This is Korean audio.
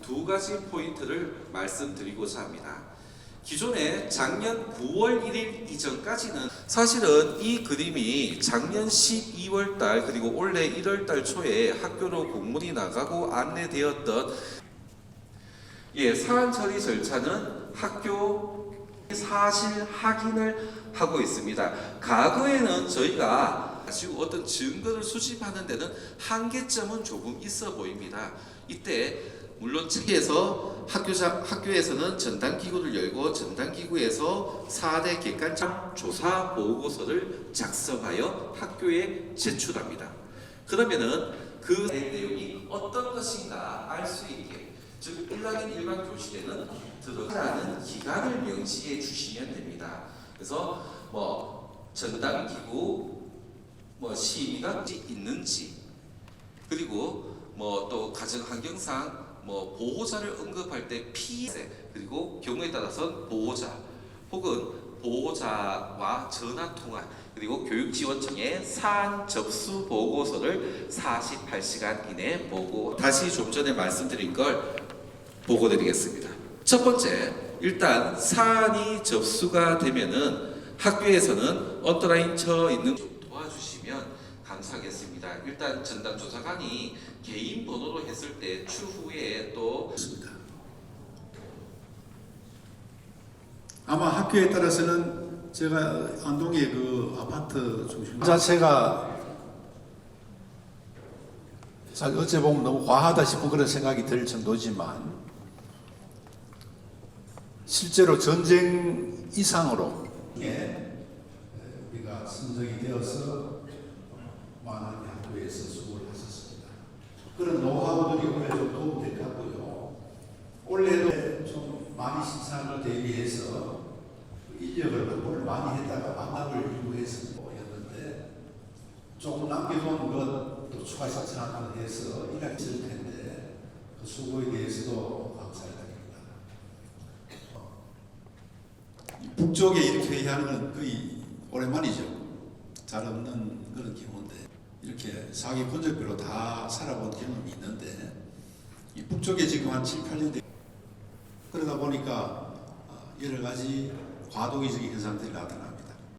두 가지 포인트를 말씀드리고자 합니다. 기존에 작년 9월 1일 이전까지는 사실은 이 그림이 작년 12월 달 그리고 올해 1월 달 초에 학교로 공문이 나가고 안내되었던 예, 사안 처리 절차는 학교 사실 확인을 하고 있습니다. 과거에는 저희가 가지고 어떤 증거를 수집하는 데는 한계점은 조금 있어 보입니다. 이때 물론 책에서 학교장 학교에서는 전담 기구를 열고 전담 기구에서 4대 객관적 조사 보고서를 작성하여 학교에 제출합니다. 그러면은 그 내용이 어떤 것인가 알 수 있게 즉 1학년 일반 교실에는 들어가는 기간을 명시해 주시면 됩니다. 그래서 뭐 전담 기구 뭐 시위가 있는지 그리고 뭐 또 가정 환경상 뭐 보호자를 언급할 때 피해 그리고 경우에 따라서 보호자 혹은 보호자와 전화 통화 그리고 교육지원청에 사안 접수 보고서를 48시간 이내 보고 다시 좀 전에 말씀드린 걸 보고 드리겠습니다. 첫 번째 일단 사안이 접수가 되면은 학교에서는 언더라인 쳐 있는 주시면 감사하겠습니다. 일단 전담 조사관이 개인 번호로 했을 때 추후에 또 아마 학교에 따라서는 제가 안동의 그 아파트 중심 자체가 자, 어째 보면 너무 과하다 싶은 그런 생각이 들 정도지만 실제로 전쟁 이상으로 예, 우리가 선정이 되어서 많은 학교에서 수고를 하셨습니다. 그런 노하우들이 올해 좀 도움될 것 같고요. 올해도 좀 많이 신상을 대비해서 인력을 확보를 많이 했다가 만남을 요구해서 모였는데 조금 남겨놓은 것또 추가 신청을 해서 일하기 있을 텐데 그 수고에 대해서도 감사를 드립니다. 이 북쪽에 이렇게 회의하는 건 거의 오랜만이죠. 잘 없는 그런 경우인데 이렇게 사기 분적별로 다 살아본 경험이 있는데 이 북쪽에 지금 한 7, 8년 돼 그러다 보니까 어, 여러 가지 과도기적인 현상들이 나타나고